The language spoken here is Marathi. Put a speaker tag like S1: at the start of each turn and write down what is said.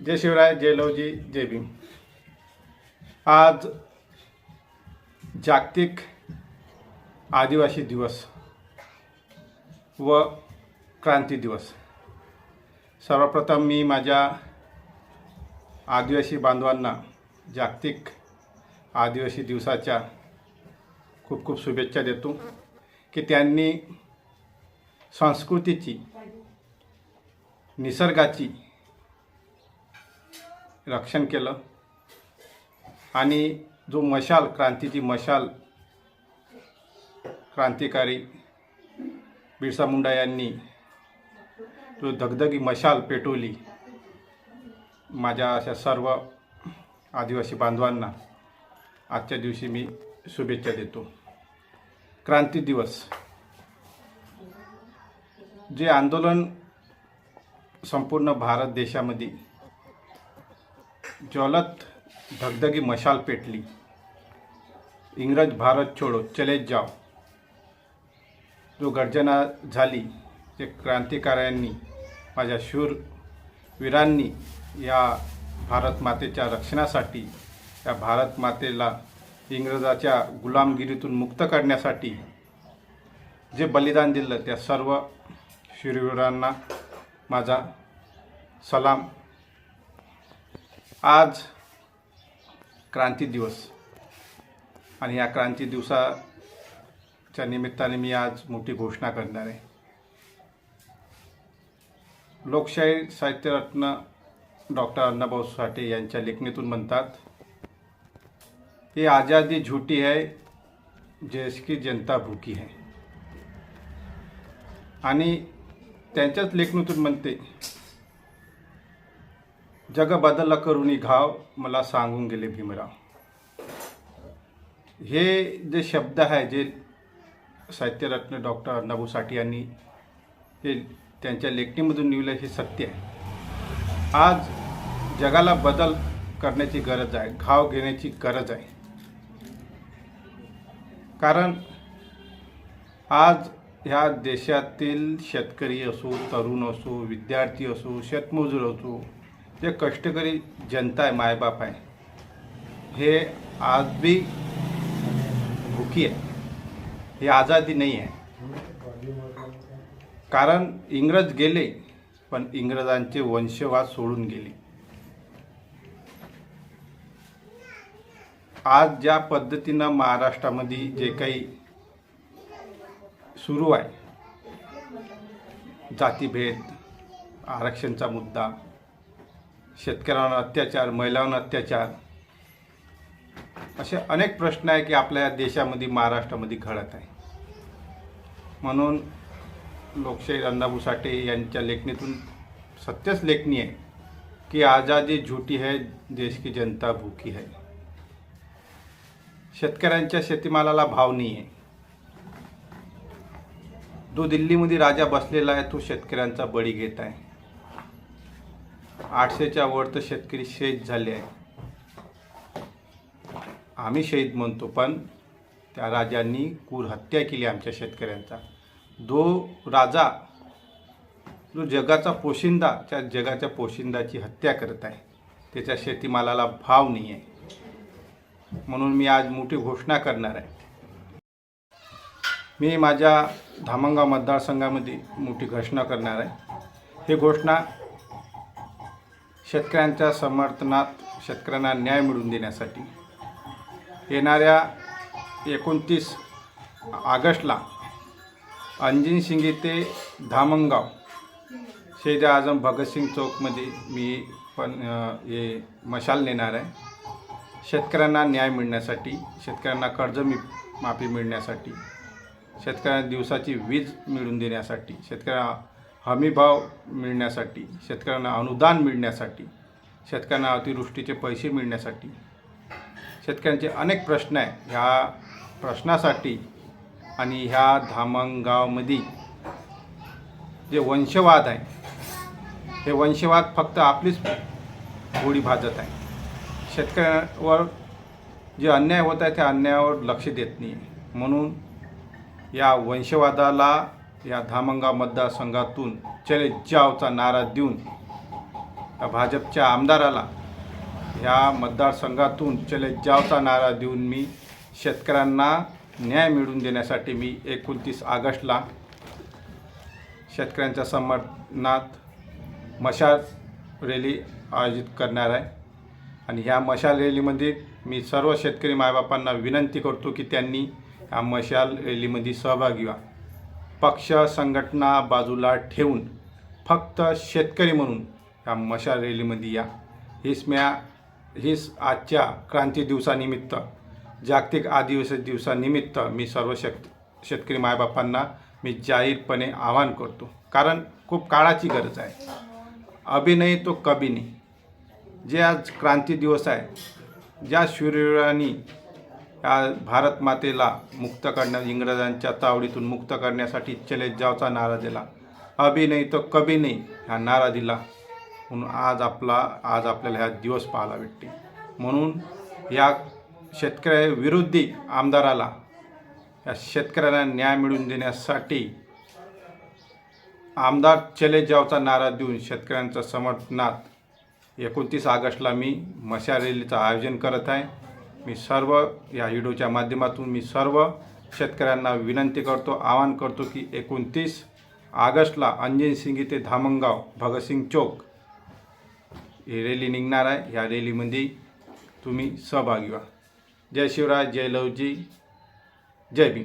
S1: जय शिवराय जय लवजी जय भीम. आज जागतिक आदिवासी दिवस व क्रांती दिवस. सर्वप्रथम मी माझ्या आदिवासी बांधवांना जागतिक आदिवासी दिवसाच्या खूप खूप शुभेच्छा देतो की त्यांनी संस्कृतीची निसर्गाची रक्षण केलं. आणि जो मशाल क्रांतीची मशाल क्रांतिकारी बिरसा मुंडा यांनी जो धगधगी मशाल पेटवली माझ्या अशा सर्व आदिवासी बांधवांना आजच्या दिवशी मी शुभेच्छा देतो. क्रांती दिवस. जे आंदोलन संपूर्ण भारत देशामध्ये ज्वलत धगधगी मशाल पेटली. इंग्रज भारत छोडो चले जाओ. जो गर्जना झाली ते क्रांतिकाऱ्यांनी माझ्या शूर वीरांनी या भारत मातेच्या रक्षणासाठी या भारत मातेला इंग्रजाच्या गुलामगिरीतून मुक्त करण्यासाठी जे बलिदान दिलं त्या सर्व शूरवीरांना माझा सलाम. आज क्रांती दिवस. आणि या क्रांती दिवसाच्या निमित्ताने मी आज मोठी घोषणा करणार आहे. लोकशाही साहित्यरत्न डॉक्टर अण्णाभाऊ साठे यांच्या लेखणीतून म्हणतात ही आजादी झूठी है देश की जनता भूखी है आणि त्यांच्याच लेखणीतून म्हणते जग बदल करुणी घाव मला सांगून गेले भीमराव. हे जे शब्द आहे जे साहित्यरत्न डॉक्टर अण्णाभाऊ साठे यांनी हे त्यांच्या लेखणीमधून लिहिलं हे सत्य आहे. आज जगाला बदल करण्याची गरज आहे घाव घेण्याची गरज आहे. कारण आज ह्या देशातील शेतकरी असो तरुण असो विद्यार्थी असो शेतमजूर असो जे कष्टकरी जनता आहे मायबाप आहे हे आज बी भुकी आहे. हे आझादी नाही आहे. कारण इंग्रज गेले पण इंग्रजांचे वंशवाद सोडून गेले. आज ज्या पद्धतीनं महाराष्ट्रामध्ये जे काही सुरू आहे जातीभेद आरक्षणचा मुद्दा शेतकऱ्यांवर अत्याचार महिलांवर अत्याचार असे अनेक प्रश्न आहे की आपल्या या देशामध्ये महाराष्ट्रामध्ये घडत आहे. म्हणून लोकशाही अण्णाभाऊ साठे यांच्या लेखणीतून सत्यच लेखणी आहे की आझादी झुटी है देश की जनता भूकी है. शेतकऱ्यांच्या शेतीमालाला भाव नाही आहे. जो दिल्लीमध्ये राजा बसलेला आहे तो शेतकऱ्यांचा बळी घेत आहे. आठशेच्या वर तर शेतकरी शहीद झाले आहे आम्ही शहीद म्हणतो पण त्या राजांनी क्रूर हत्या केली आमच्या शेतकऱ्यांचा. जो राजा जो जगाचा पोशिंदा त्या जगाच्या पोशिंदाची हत्या करत आहे. त्याच्या शेतीमालाला भाव नाही आहे म्हणून मी आज मोठी घोषणा करणार आहे. मी माझ्या धामणगाव मतदारसंघामध्ये मोठी घोषणा करणार आहे. ही घोषणा शेतकऱ्यांच्या समर्थनात शेतकऱ्यांना न्याय मिळवून देण्यासाठी येणाऱ्या एकोणतीस ऑगस्टला अंजिन शिंगे ते धामणगाव शेजा आझम भगतसिंग चौकमध्ये मी पण हे मशाल नेणार आहे. शेतकऱ्यांना न्याय मिळण्यासाठी शेतकऱ्यांना कर्ज मी माफी मिळण्यासाठी शेतकऱ्यांना दिवसाची वीज मिळवून देण्यासाठी शेतकऱ्या हमीभाव मिळण्यासाठी शेतकऱ्यांना अनुदान मिळण्यासाठी शेतकऱ्यांना अतिवृष्टीचे पैसे मिळण्यासाठी शेतकऱ्यांचे अनेक प्रश्न आहे ह्या प्रश्नासाठी आणि ह्या धामणगावमध्ये जे वंशवाद आहे हे वंशवाद फक्त आपलीच गोडी भाजत आहे. शेतकऱ्यांवर जे अन्याय होत आहे त्या अन्यायावर लक्ष देत नाही म्हणून या वंशवादाला या धामंगा मतदारसंघातून चले जावचा नारा देऊन या भाजपच्या आमदाराला ह्या मतदारसंघातून चले जावचा नारा देऊन मी शेतकऱ्यांना न्याय मिळवून देण्यासाठी मी एकोणतीस ऑगस्टला शेतकऱ्यांच्या समर्थनात मशाल रॅली आयोजित करणार आहे. आणि ह्या मशाल रॅलीमध्ये मी सर्व शेतकरी मायबापांना विनंती करतो की त्यांनी ह्या मशाल रॅलीमध्ये सहभागी व्हा. पक्ष संघटना बाजूला ठेवून फक्त शेतकरी म्हणून या मशाल रॅलीमध्ये या. हीच म्या हीच आजच्या क्रांती दिवसानिमित्त जागतिक आदिवासी दिवसानिमित्त मी सर्व शेत शेतकरी मायबापांना मी जाहीरपणे आवाहन करतो. कारण खूप काळाची गरज आहे. अभिनय तो कभी जे आज क्रांती दिवस आहे ज्या शूरवीरांनी या भारत मातेला मुक्त करण्या इंग्रजांच्या तावडीतून मुक्त करण्यासाठी चले जावचा नारा दिला. अभि नाही तो कभी नाही हा नारा दिला. म्हणून आज आपला आज आपल्याला हा दिवस पाहायला भेटते. म्हणून या शेतकऱ्याविरोधी आमदाराला या शेतकऱ्यांना न्याय मिळवून देण्यासाठी आमदार चले जावचा नारा देऊन शेतकऱ्यांच्या समर्थनात एकोणतीस ऑगस्टला मी मशा रॅलीचं आयोजन करत आहे. मी सर्व या व्हिडिओच्या माध्यमातून मी सर्व शेतकऱ्यांना विनंती करतो आवाहन करतो की एकोणतीस ऑगस्टला अंजन सिंगी ते धामणगाव भगतसिंग चौक ही रॅली निघणार आहे. ह्या रॅलीमध्ये तुम्ही सहभागी व्हा. जय शिवराय जय लवजी जय भीम.